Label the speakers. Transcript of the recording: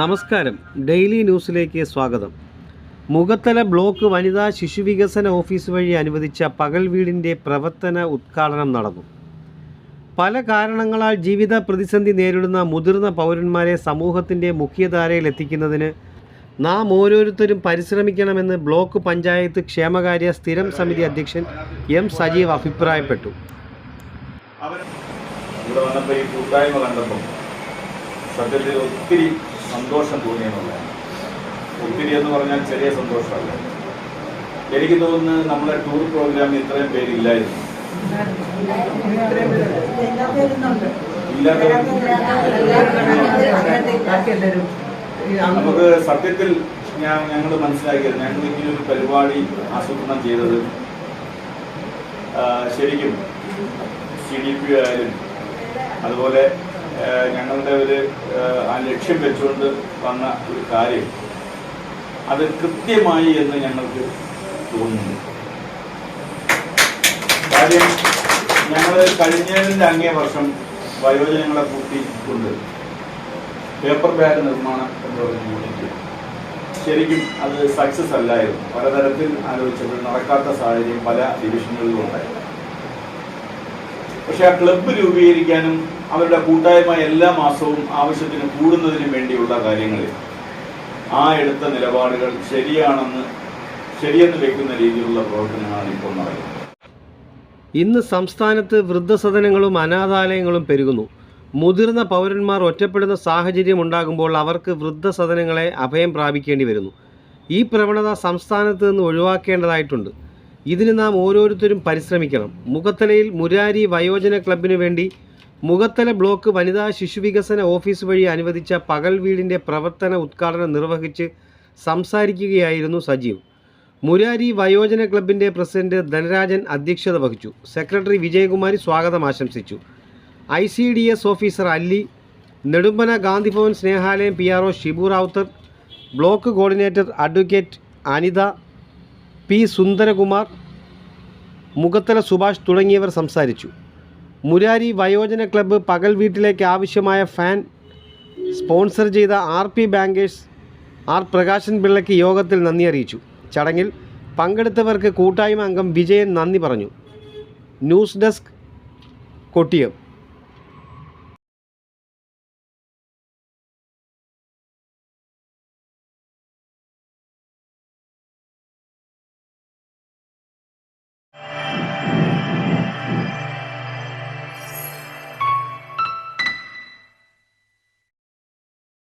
Speaker 1: നമസ്കാരം. ഡെയിലി ന്യൂസിലേക്ക് സ്വാഗതം. മുഖത്തല ബ്ലോക്ക് വനിതാ ശിശുവികസന ഓഫീസ് വഴി അനുവദിച്ച പകൽ വീടിന്റെ പ്രവർത്തന ഉദ്ഘാടനം നടന്നു. പല കാരണങ്ങളാൽ ജീവിത പ്രതിസന്ധി നേരിടുന്ന മുതിർന്ന പൗരന്മാരെ സമൂഹത്തിന്റെ മുഖ്യധാരയിൽ എത്തിക്കുന്നതിന് നാം ഓരോരുത്തരും പരിശ്രമിക്കണമെന്ന് ബ്ലോക്ക് പഞ്ചായത്ത് ക്ഷേമകാര്യ സ്ഥിരം സമിതി അധ്യക്ഷൻ എം സജീവ് അഭിപ്രായപ്പെട്ടു.
Speaker 2: കണ്ടപ്പോൾ സത്യത്തിൽ ഒത്തിരി സന്തോഷം തോന്നിയെന്നുള്ളതാണ് ഒത്തിരി എന്ന് പറഞ്ഞാൽ ചെറിയ സന്തോഷമല്ല. എനിക്ക് തോന്നുന്നത് നമ്മുടെ ടൂർ പ്രോഗ്രാമിൽ ഇത്രയും പേരില്ലായിരുന്നു. നമുക്ക് സത്യത്തിൽ ഞാൻ ഞങ്ങൾ മനസ്സിലാക്കിയത് ഞങ്ങൾ ഇങ്ങനെ ഒരു പരിപാടി ആസൂത്രണം ചെയ്തത് ശരിക്കും സി ഡി പി ആയാലും അതുപോലെ ഞങ്ങളുടെ ഒരു ആ, ലക്ഷ്യം വെച്ചുകൊണ്ട് വന്ന ഒരു കാര്യം. അത് കൃത്യമായി എന്ന് ഞങ്ങൾക്ക് തോന്നുന്നു. കാര്യം ഞങ്ങൾ കഴിഞ്ഞതിന്റെ അങ്ങേ വർഷം വയോജനങ്ങളെ കൂട്ടിക്കൊണ്ട് പേപ്പർ ബാഗ് നിർമ്മാണം എന്ന് പറഞ്ഞ യൂണിറ്റ് ശരിക്കും അത് സക്സസ് അല്ലായിരുന്നു. പലതരത്തിൽ ആലോചിച്ചപ്പോൾ നടക്കാത്ത സാഹചര്യം പല ഡിവിഷനുകളിലും ഉണ്ടായിരുന്നു പക്ഷെ ആ ക്ലബ്ബ് രൂപീകരിക്കാനും അവരുടെ കൂട്ടായ്മ എല്ലാ മാസവും ആവശ്യത്തിന് കൂടുന്നതിനും വേണ്ടിയുള്ള കാര്യങ്ങളിൽ ആ എടുത്ത നിലപാടുകൾ ശരിയാണെന്ന് ശരിയെന്ന് വെക്കുന്ന രീതിയിലുള്ള പ്രവർത്തനങ്ങളാണ് ഇപ്പോൾ നടക്കുന്നത്.
Speaker 1: ഇന്ന് സംസ്ഥാനത്ത് വൃദ്ധസദനങ്ങളും അനാഥാലയങ്ങളും പെരുകുന്നു. മുതിർന്ന പൗരന്മാർ ഒറ്റപ്പെടുന്ന സാഹചര്യം ഉണ്ടാകുമ്പോൾ അവർക്ക് വൃദ്ധസദനങ്ങളെ അഭയം പ്രാപിക്കേണ്ടി വരുന്നു. ഈ പ്രവണത സംസ്ഥാനത്ത് നിന്ന് ഒഴിവാക്കേണ്ടതായിട്ടുണ്ട്. ഇതിന് നാം ഓരോരുത്തരും പരിശ്രമിക്കണം. മുഖത്തലയിൽ മുരാരി വയോജന ക്ലബിനു വേണ്ടി മുഖത്തല ബ്ലോക്ക് വനിതാ ശിശുവികസന ഓഫീസ് വഴി അനുവദിച്ച പകൽ വീടിന്റെ പ്രവർത്തന ഉദ്ഘാടനം നിർവഹിച്ച് സംസാരിക്കുകയായിരുന്നു സജീവ്. മുരാരി വയോജന ക്ലബിന്റെ പ്രസിഡന്റ് ധനരാജൻ അധ്യക്ഷത വഹിച്ചു. സെക്രട്ടറി വിജയകുമാരി സ്വാഗതം ആശംസിച്ചു. I C D S officer Alli Nedumpana Gandhibhavan Snehalayam P R O Shibu Ravuthar block coordinator advocate Anitha P Sundarakumar Mukhathala Subhash തുടങ്ങിയവർ സംസാരിച്ചു. മുരാരി വയോജന ക്ലബ്ബ് പകൽ വീട്ടിലേക്ക് ആവശ്യമായ ഫാൻ സ്പോൺസർ ചെയ്ത R P bankers R Prakashan പിള്ളയ്ക്ക് യോഗത്തിൽ നന്ദി അറിയിച്ചു. ചടങ്ങിൽ പങ്കെടുത്തവർക്ക് കൂട്ടായ്മ അംഗം വിജയൻ നന്ദി പറഞ്ഞു. News desk Kottiyam.